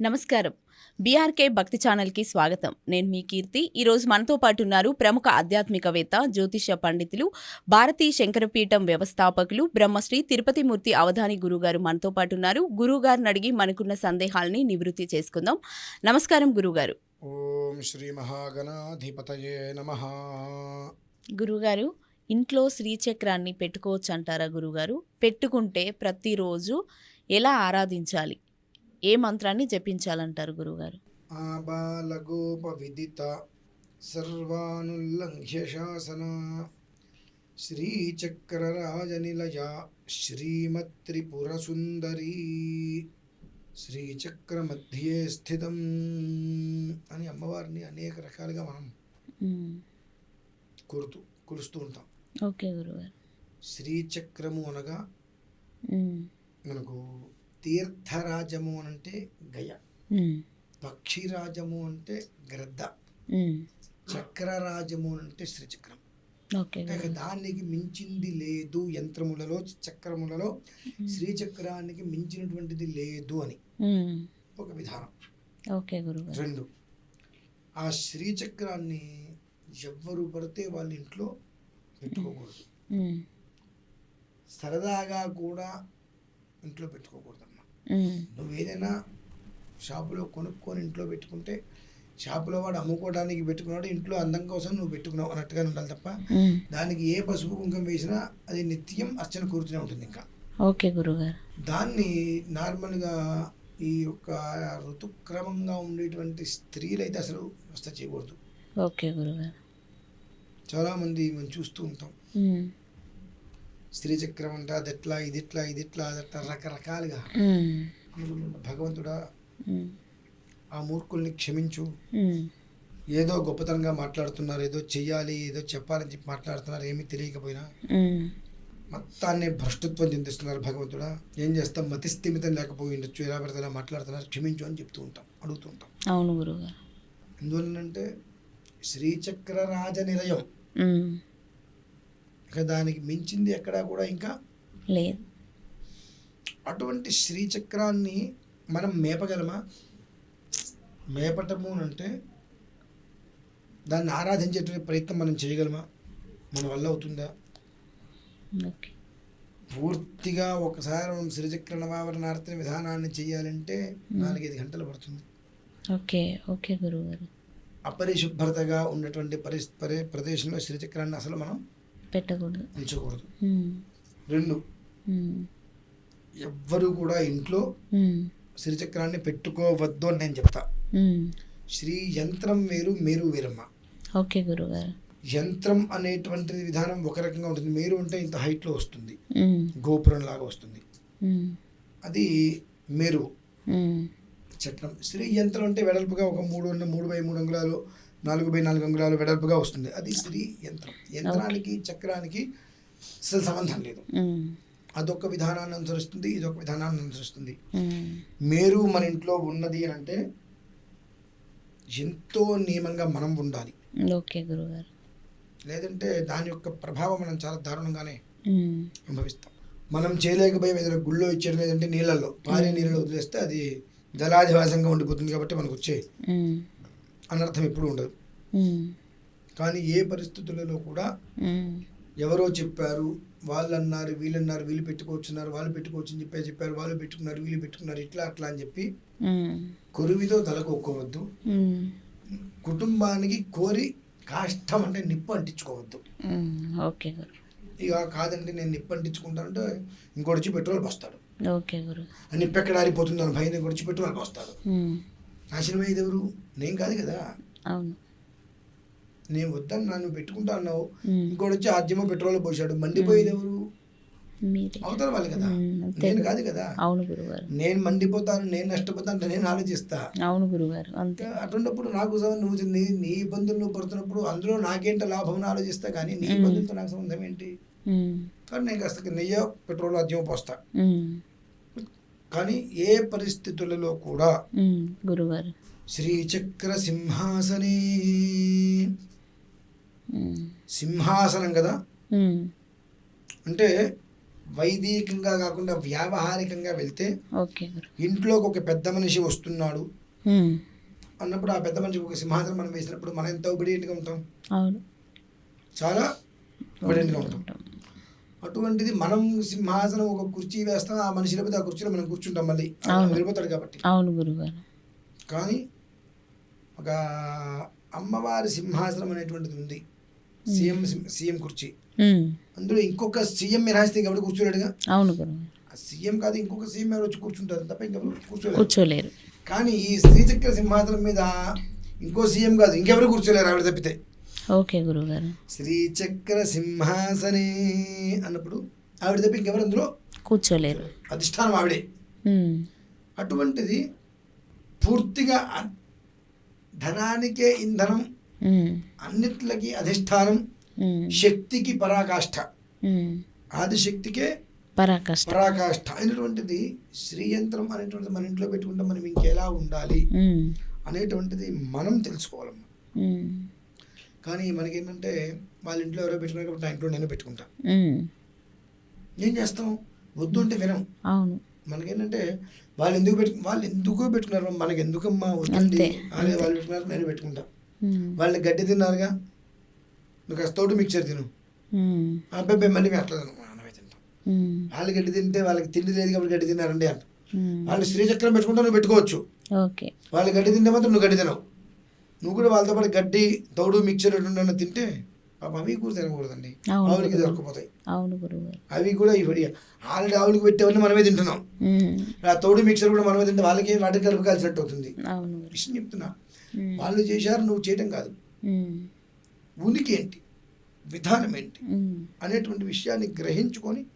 నమస్కారం. బీఆర్కే భక్తి ఛానల్కి స్వాగతం. నేను మీ కీర్తి. ఈరోజు మనతో పాటు ఉన్నారు ప్రముఖ ఆధ్యాత్మికవేత్త జ్యోతిష పండితులు భారతీ శంకరపీఠం వ్యవస్థాపకులు బ్రహ్మశ్రీ తిరుపతి మూర్తి అవధాని గురుగారు మనతో పాటు ఉన్నారు గురుగారిని అడిగి మనకున్న సందేహాల్ని నివృత్తి చేసుకుందాం. నమస్కారం గురుగారు. ఓం శ్రీ మహాగణాధిపతయే నమ. గురుగారు ఇంట్లో శ్రీచక్రాన్ని పెట్టుకోవచ్చు అంటారా గురుగారు? పెట్టుకుంటే ప్రతిరోజు ఎలా ఆరాధించాలి? ఏ మంత్రాన్ని జపించాలంటారు గురుగారు ఆబాలగోప విదిత సర్వానుల్లంఘ్య శాసన శ్రీచక్రరాజనిలయ శ్రీమత్రిపురసుందరీ శ్రీచక్రమధ్యే స్థితం అని అమ్మవారిని అనేక రకాలుగా మనం. కోరుతూ కొలుస్తూ ఉంటాం ఓకే గురుగారు శ్రీచక్రము అనగా. మనకు తీర్థరాజము అని అంటే గయ. పక్షిరాజము అంటే గ్రద్ద. చక్రరాజము అని అంటే శ్రీచక్రం. దానికి మించింది లేదు యంత్రములలో చక్రములలో శ్రీచక్రానికి మించినటువంటిది లేదు అని. ఒక విధానం ఓకే రెండు ఆ శ్రీచక్రాన్ని ఎవ్వరు పడితే వాళ్ళ ఇంట్లో పెట్టుకోకూడదు. సరదాగా కూడా ఇంట్లో పెట్టుకోకూడదమ్మా. మ్మ్. నువ్వు ఏదైనా షాపులో కొనుక్కొని ఇంట్లో పెట్టుకుంటే షాపులో వాడు అమ్ముకోవడానికి పెట్టుకున్నాడు ఇంట్లో అందం కోసం నువ్వు పెట్టుకున్నావు అన్నట్టుగా ఉండాలి తప్ప. దానికి ఏ పసుపు కుంకం వేసినా అది నిత్యం అర్చన కూర్చునే ఉంటుంది ఇంకా. ఓకే గురుగారు. దాన్ని నార్మల్గా ఈ యొక్క ఋతుక్రమంగా ఉండేటువంటి స్త్రీలు అయితే అసలు వ్యవస్థ చేయకూడదు. ఓకే గురుగారు. చాలామంది మనం చూస్తూ ఉంటాం. మ్మ్. స్త్రీ చక్రం అంట అది ఎట్లా ఇది ఇట్లా ఇది ఇట్లా అది అట్లా రకరకాలుగా. భగవంతుడా. ఆ మూర్ఖుల్ని క్షమించు. ఏదో గొప్పతనంగా మాట్లాడుతున్నారు ఏదో చెయ్యాలి ఏదో చెప్పాలని చెప్పి మాట్లాడుతున్నారు ఏమీ తెలియకపోయినా. మొత్తాన్ని భ్రష్టత్వం చెందిస్తున్నారు భగవంతుడా ఏం చేస్తాం మతి స్థిమితం లేకపోయి ఉండొచ్చు ఎలా పడితే అలా మాట్లాడుతున్నారు క్షమించు అని చెప్తూ ఉంటాం అడుగుతూ ఉంటాం అవును గురుగారు ఎందువల్లంటే శ్రీచక్ర రాజ నిలయం. ఇక దానికి మించింది ఎక్కడా కూడా ఇంకా లేదు. అటువంటి శ్రీచక్రాన్ని మనం మేపగలమా? మేపటము అంటే దాన్ని ఆరాధించేటువంటి ప్రయత్నం మనం చేయగలమా? మన వల్ల అవుతుందా? పూర్తిగా ఒకసారి మనం శ్రీచక్ర నవావరణార్థన విధానాన్ని చేయాలంటే నాలుగైదు గంటలు పడుతుంది. ఓకే ఓకే గురుగారు అపరిశుభ్రతగా ఉన్నటువంటి పరి పరి ప్రదేశంలో శ్రీచక్రాన్ని అసలు మనం పెట్టకూడదు ఉంచకూడదు. రెండు. ఎవ్వరూ కూడా ఇంట్లో. శ్రీచక్రాన్ని పెట్టుకోవద్దు అని నేను చెప్తా. శ్రీ యంత్రం వేరు మేరు వేరమ్మ ఓకే గురుగారు యంత్రం అనేటువంటి విధానం ఒక రకంగా ఉంటుంది మేరు అంటే ఇంత హైట్లో వస్తుంది. గోపురం లాగా వస్తుంది. అది మేరు. చక్రం శ్రీ యంత్రం అంటే వెడల్పుగా ఒక మూడు మూడు బై మూడు అంగుళాలు నాలుగు బై నాలుగు అంగుళాలు వెడల్పుగా వస్తుంది. అది శ్రీ యంత్రం. యంత్రానికి చక్రానికి అసలు సంబంధం లేదు. అదొక విధానాన్ని అనుసరిస్తుంది ఇదొక విధానాన్ని అనుసరిస్తుంది. మేరు మన ఇంట్లో ఉన్నది అంటే ఎంతో నియమంగా మనం ఉండాలి. ఓకే గురుగారు. లేదంటే దాని యొక్క ప్రభావం మనం చాలా దారుణంగానే. అనుభవిస్తాం. మనం చేయలేకపోయి ఏదైనా గుళ్ళో ఇచ్చేయడం లేదంటే నీళ్ళల్లో పారే నీళ్ళలో వదిలేస్తే అది జలాధివాసంగా ఉండిపోతుంది కాబట్టి మనకు వచ్చే. అనర్థం ఎప్పుడు ఉండదు. కానీ ఏ పరిస్థితులలో కూడా. ఎవరో చెప్పారు వాళ్ళు అన్నారు వీళ్ళు అన్నారు వీళ్ళు పెట్టుకోవచ్చున్నారు వాళ్ళు పెట్టుకోవచ్చు అని చెప్పి చెప్పారు వాళ్ళు పెట్టుకున్నారు వీళ్ళు పెట్టుకున్నారు ఇట్లా అట్లా అని చెప్పి. కొరువితో తలకొక్కోవద్దు. కుటుంబానికి కోరి కాష్టం అంటే నిప్పు అంటించుకోవద్దు. ఓకే గురు ఇక కాదండి నేను నిప్పు అంటించుకుంటానంటే ఇంకోటి వచ్చి పెట్రోల్ పోస్తాడు ఓకే గురు నిప్పు ఎక్కడ ఆరిపోతుంది అని భయం ఇంకోటి వచ్చి పెట్రోల్ పోస్తాడు. నాశనం అయ్యేది ఎవరు నేను కాదు కదా? అవును. నేను వద్దని నన్ను పెట్టుకుంటా అన్నావు. ఇంకోటి వచ్చి ఆద్యమో పెట్రోల్ పోసాడు మండిపోయేది ఎవరు మీరే. అవతల వాళ్ళు కదా? నేను. కాదు కదా? అవును గురుగారు. నేను మండిపోతాను నేను నష్టపోతాను అంటే నేను ఆలోచిస్తా. అవును గురుగారు. అంతే. అటువంటిప్పుడు నాకు సంబంధం నువ్వు నీ నీ ఇబ్బందులు నువ్వు పడుతున్నప్పుడు అందులో నాకేంట లాభం ఆలోచిస్తా కానీ నీ ఇబ్బందులతో నాకు సంబంధం ఏంటి. కానీ నేను కాస్త నెయ్యో పెట్రోల్ అద్యం పోస్తా. కానీ ఏ పరిస్థితులలో కూడా మ్మ్. గురుగారు శ్రీచక్ర సింహాసనే. సింహాసనం కదా. అంటే వైదికంగా కాకుండా వ్యావహారికంగా వెళ్తే ఇంట్లోకి ఒక పెద్ద మనిషి వస్తున్నాడు. అన్నప్పుడు ఆ పెద్ద మనిషికి ఒక సింహాసనం మనం వేసినప్పుడు మనం ఎంత ఒబిడియంట్గా ఉంటాం? చాలా ఒబిడియంట్గా ఉంటాం. అటువంటిది మనం సింహాసనం ఒక కుర్చీ వేస్తాం ఆ మనిషి లేకపోతే ఆ కుర్చీలో మనం కూర్చుంటాం మళ్ళీ. వెళ్ళిపోతాడు కాబట్టి. అవును గురుగారు. కానీ ఒక అమ్మవారి సింహాసనం అనేటువంటిది ఉంది. సీఎం సీఎం కుర్చీ. అందులో ఇంకొక సీఎం మినహాయిస్తే కాబట్టి కూర్చోలేడుగా? అవును సీఎం కాదు ఇంకొక సీఎం ఎవరు వచ్చి కూర్చుంటారు తప్ప ఇంకెవరు కూర్చోలేరు. కూర్చోలేరు. కానీ ఈ శ్రీచక్ర సింహాసనం మీద ఇంకో సీఎం కాదు ఇంకెవరు కూర్చోలేరు ఆవిడ తప్పితే. ఓకే గురుగారు. శ్రీచక్ర సింహాసనే అన్నప్పుడు ఆవిడ తప్ప ఇంకెవరు అందులో? కూర్చోలేరు. అధిష్టానం ఆవిడే. అటువంటిది పూర్తిగా ధనానికే ఇంధనం అన్నిట్లకి అధిష్టానం శక్తికి పరాకాష్ఠ. ఆదిశక్తికే పరాకష్ట. పరాకాష్ఠ అయినటువంటిది శ్రీయంత్రం అనేటువంటిది మన ఇంట్లో పెట్టుకుంటే మనం ఇంకెలా ఉండాలి అనేటువంటిది మనం తెలుసుకోవాలమ్మా. కానీ మనకేంటంటే వాళ్ళ ఇంట్లో ఎవరో పెట్టుకున్నారు కాబట్టి నా ఇంట్లో నేను పెట్టుకుంటా. ఏం చేస్తాం? వద్దు అంటే వినం. అవును. మనకేంటంటే వాళ్ళు ఎందుకు పెట్టు వాళ్ళు ఎందుకో పెట్టుకున్నారు మనకి ఎందుకమ్మా వద్దండి. వాళ్ళు పెట్టుకున్నారు నేను పెట్టుకుంటా. ఉమ్, వాళ్ళు గడ్డి తిన్నారుగా? నువ్వు కాస్త తోడు మిక్చర్ తిను. అబ్బాయి మళ్ళీ మేము అట్లా మనమే తింటాం. వాళ్ళు గడ్డి తింటే వాళ్ళకి తిండి లేదు కాబట్టి గడ్డి తిన్నారండి అంట. వాళ్ళు శ్రీచక్రం పెట్టుకుంటే నువ్వు పెట్టుకోవచ్చు. వాళ్ళు గడ్డి తింటే మాత్రం నువ్వు గడ్డి తినవు. నువ్వు కూడా వాళ్ళతో పాటు గడ్డి తౌడు మిక్చర్ ఎటువంటి తింటే పాప అవి కూడా తినకూడదండి. ఆవులకి దొరకపోతాయి. అవును అవి కూడా ఇవి ఆల్రెడీ ఆవులకి పెట్టేవన్నీ మనమే తింటున్నాం. ఆ తౌడు మిక్చర్ కూడా మనమే తింటే వాళ్ళకి వాటికి కలుపు కాల్చినట్టు అవుతుంది. విషయం చెప్తున్నా. వాళ్ళు చేశారు నువ్వు చేయడం కాదు. ఉనికి ఏంటి విధానం ఏంటి? అనేటువంటి విషయాన్ని గ్రహించుకొని.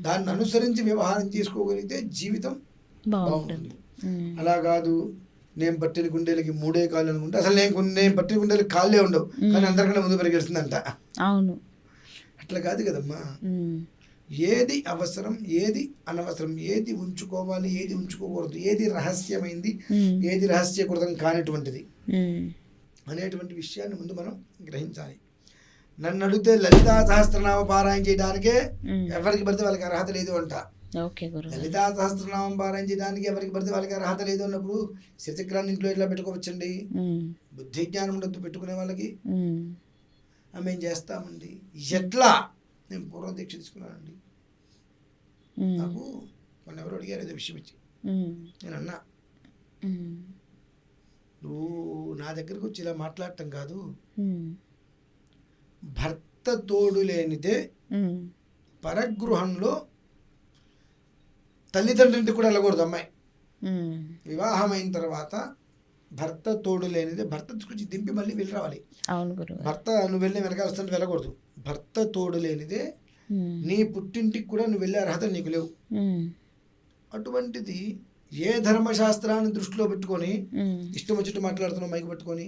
దాన్ని అనుసరించి వ్యవహారం చేసుకోగలిగితే జీవితం బాగుంటుంది. అలా కాదు. నేను పట్టిన గుండెలకి మూడే కాళ్ళు అనుకుంటే అసలు నేను నేను పట్టిన గుండెలకి కాళ్ళే ఉండవు. కానీ అందరికన్నా ముందు పరిగెడుతుందంట. అవును. అట్లా కాదు కదమ్మా. ఏది అవసరం ఏది అనవసరం ఏది ఉంచుకోవాలి ఏది ఉంచుకోకూడదు ఏది రహస్యమైంది ఏది రహస్యకృతం కానిటువంటిది. అనేటువంటి విషయాన్ని ముందు మనం గ్రహించాలి. నన్ను అడిగితే లలితా సహస్రనామ పారాయణ చేయడానికే. ఎవరికి పడితే వాళ్ళకి అర్హత లేదు అంట. ఓకే గురు లలితా సహస్రనామం పారాయణ చేయడానికి ఎవరికి పడితే వాళ్ళకి అర్హత లేదు అన్నప్పుడు శ్రీచక్రాన్ని ఇంట్లో ఎట్లా పెట్టుకోవచ్చండి. బుద్ధి జ్ఞానం ఉండదు పెట్టుకునే వాళ్ళకి. ఉమ్, "ఆ, మేము చేస్తామండి? ఎట్లా? నేను పూర్వం దీక్ష తీసుకున్నానండి. నాకు మొన్న ఎవరు అడిగారు ఏదో విషయం ఇచ్చి నేను అన్నా నువ్వు నా దగ్గరకు వచ్చి ఇలా మాట్లాడటం కాదు. భర్త తోడు లేనిదే పరగృహంలో తల్లిదండ్రులకి కూడా వెళ్ళకూడదు అమ్మాయి. వివాహమైన తర్వాత భర్త తోడు లేనిదే భర్త తీసుకొచ్చి దింపి మళ్ళీ వెళ్ళి రావాలి. భర్త నువ్వు వెళ్ళి వెనకాల వస్తుంటే వెళ్ళకూడదు. భర్త తోడు లేనిదే నీ పుట్టింటికి కూడా నువ్వు వెళ్ళే అర్హత నీకు లేవు. అటువంటిది ఏ ధర్మశాస్త్రాన్ని దృష్టిలో పెట్టుకొని ఇష్టం వచ్చినట్టు మాట్లాడుతున్నావు మైకి పట్టుకొని?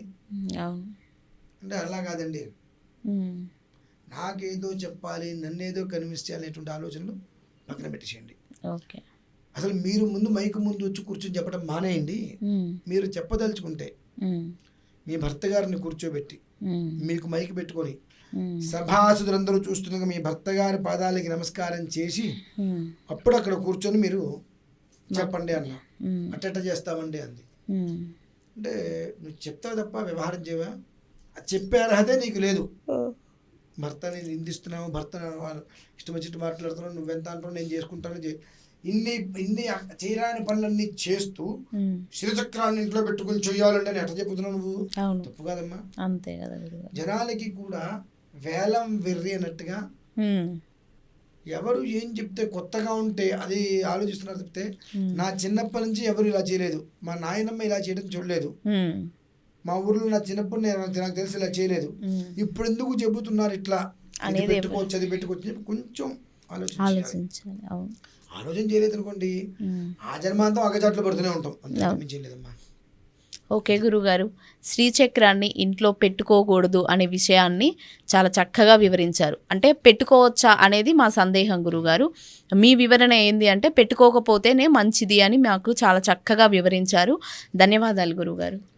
అంటే అలా కాదండి. నాకేదో చెప్పాలి నన్నేదో కన్విన్స్ చేయాలనేటువంటి ఆలోచనలు పక్కన పెట్టేసేయండి. ఓకే. అసలు మీరు ముందు మైకు ముందు వచ్చి కూర్చొని చెప్పడం మానేయండి. మీరు చెప్పదలుచుకుంటే మీ భర్త గారిని కూర్చోబెట్టి మీకు మైకి పెట్టుకొని సభాసుదులందరూ చూస్తుండగా మీ భర్త గారి పాదాలకి నమస్కారం చేసి అప్పుడు అక్కడ కూర్చొని మీరు చెప్పండి అన్న. ఉమ్, అట్టట చేస్తామండి అంది. అంటే నువ్వు చెప్తావు తప్ప వ్యవహారం చేయవా? అది చెప్పే అర్హతే నీకు లేదు. భర్తని నిందిస్తున్నావు భర్త ఇష్టం వచ్చినట్టు మాట్లాడుతున్నావు నువ్వెంత అంటావు నేను చేసుకుంటాను ఇన్ని ఇన్ని చేయరాని పనులన్నీ చేస్తూ శిరచక్రాన్ని ఇంట్లో పెట్టుకుని చెయ్యాలంటే ఎట్లా చెప్పుతున్నావు నువ్వు? తప్పు కాదమ్మా. అంతే కదా జనాలకి కూడా వేలం వెర్రి అన్నట్టుగా ఎవరు ఏం చెప్తే కొత్తగా ఉంటే అది ఆలోచిస్తున్నారు చెప్తే నా చిన్నప్పటి నుంచి ఎవరు ఇలా చేయలేదు. మా నాయనమ్మ ఇలా చేయడం చూడలేదు. మా ఊర్లో నా చిన్నప్పుడు నేను నాకు తెలిసి ఇలా చేయలేదు. ఇప్పుడు ఎందుకు చెబుతున్నారు ఇట్లా? పెట్టుకోవచ్చు అది పెట్టుకోవచ్చు కొంచెం ఆలోచించాలి. ఆలోచన చేయలేదు అనుకోండి. ఆ జన్మాంతం అగచాట్లు పడుతూనే ఉంటాం. లేదమ్మా. ఓకే గురుగారు శ్రీచక్రాన్ని ఇంట్లో పెట్టుకోకూడదు అనే విషయాన్ని చాలా చక్కగా వివరించారు. అంటే పెట్టుకోవచ్చా అనేది మా సందేహం గురుగారు. మీ వివరణ ఏంది అంటే పెట్టుకోకపోతేనే మంచిది అని మాకు చాలా చక్కగా వివరించారు. ధన్యవాదాలు గురుగారు.